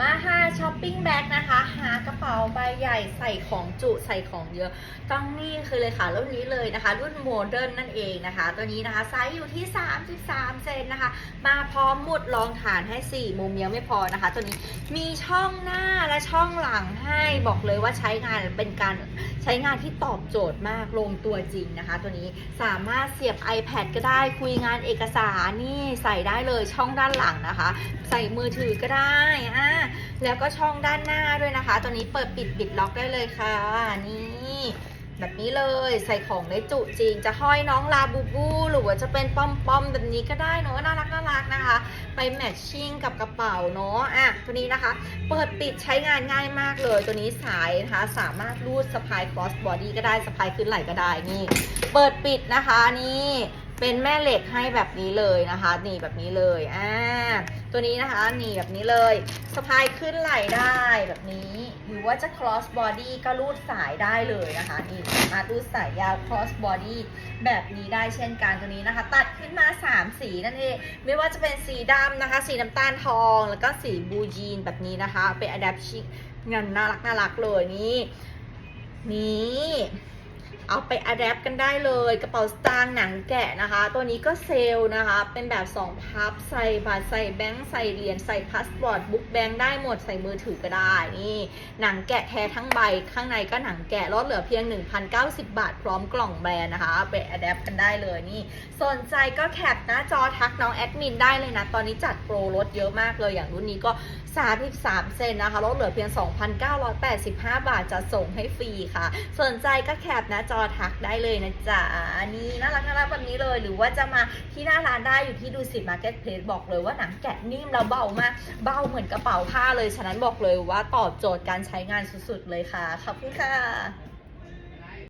มาค่ะ ช้อปปิ้งแบ็กนะคะ หากระเป๋าใบใหญ่ใส่ของจุใส่ของเยอะ ต้องนี่คือเลยค่ะ รุ่นนี้เลยนะคะ รุ่นโมเดิร์นนั่นเองนะคะ ตัวนี้นะคะไซส์อยู่ที่ 33 เซนนะคะ มาพร้อมหมุดรองฐานให้ 4 มุมยังไม่พอนะคะ ตัวนี้มีช่องหน้าและช่องหลังให้บอกเลยว่าใช้งานเป็นการใช้งานที่ตอบโจทย์มากลงตัวจริงนะคะ ตัวนี้สามารถเสียบ iPad ก็ได้คุยงานเอกสารนี่ใส่ได้เลยช่องด้านหลังนะคะ ใส่มือถือก็ได้อ่าแล้วก็ช่องด้านหน้าด้วยนะคะ ตัวนี้เปิดปิดบิดล็อกได้เลยค่ะ นี่แบบนี้เลยใส่ของได้จุจริง จะห้อยน้องลาบูบู หรือว่าจะเป็นปอมปอมแบบนี้ก็ได้เนอะน่ารักน่ารักนะคะ ไปแมทชิ่งกับกระเป๋าเนาะอะตัวนี้นะคะ เปิดปิดใช้งานง่ายมากเลย ตัวนี้สายนะคะสามารถรูดสะพาย cross body ก็ได้สะพายขึ้นไหล่ก็ได้นี่ เปิดปิดนะคะนี่ เป็นแม่เหล็กให้แบบนี้เลยนะคะหนีแบบนี้เลยอ่าตัวนี้นะคะหนีแบบนี้เลยสะพายขึ้นไหล่ได้แบบนี้ หรือว่าจะ cross body ก็รูดสายได้เลยนะคะนี่สามารถรูดสายยาว cross body แบบนี้ได้เช่นกันตัวนี้นะคะ ตัดขึ้นมา 3 สีนั่นเองไม่ว่าจะเป็นสีดำนะคะ สีน้ำตาลทอง แล้วก็สีบูจีนแบบนี้นะคะ เป็น adapt chic งานน่ารักน่ารักเลยนี่นี่ เอาไปอัดแอปกันได้เลยกระเป๋าสตางค์หนังแกะนะคะ ตัวนี้ก็เซลล์นะคะ เป็นแบบ 2 พับใส่บัตรใส่แบงค์ใส่เหรียญใส่พาสปอร์ตบุ๊กแบงค์ได้หมดใส่มือถือก็ได้นี่หนังแกะแท้ทั้งใบข้างในก็หนังแกะลดเหลือเพียง 1,090 บาท พร้อมกล่องแบรนด์นะคะเอาไปอัดแอปกันได้เลยนี่สนใจก็แคปหน้าจอทักน้องแอดมินได้เลยนะตอนนี้จัดโปรลดเยอะมากเลยอย่างรุ่นนี้ก็ 33 เซนนะคะลดเหลือเพียง 2,985 บาทจะส่งให้ฟรีค่ะ สนใจก็แคปน้าจอทักได้เลยนะจ๊ะนี่น่ารักน่ารักแบบนี้เลย หรือว่าจะมาที่หน้าร้านได้อยู่ที่ดูสิมาร์เก็ตเพลสบอกเลยว่าหนังแกะนิ่มแล้วเบามาก เบาเหมือนกระเป๋าผ้าเลย ฉะนั้นบอกเลยว่าตอบโจทย์การใช้งานสุดๆเลยค่ะ ขอบคุณค่ะ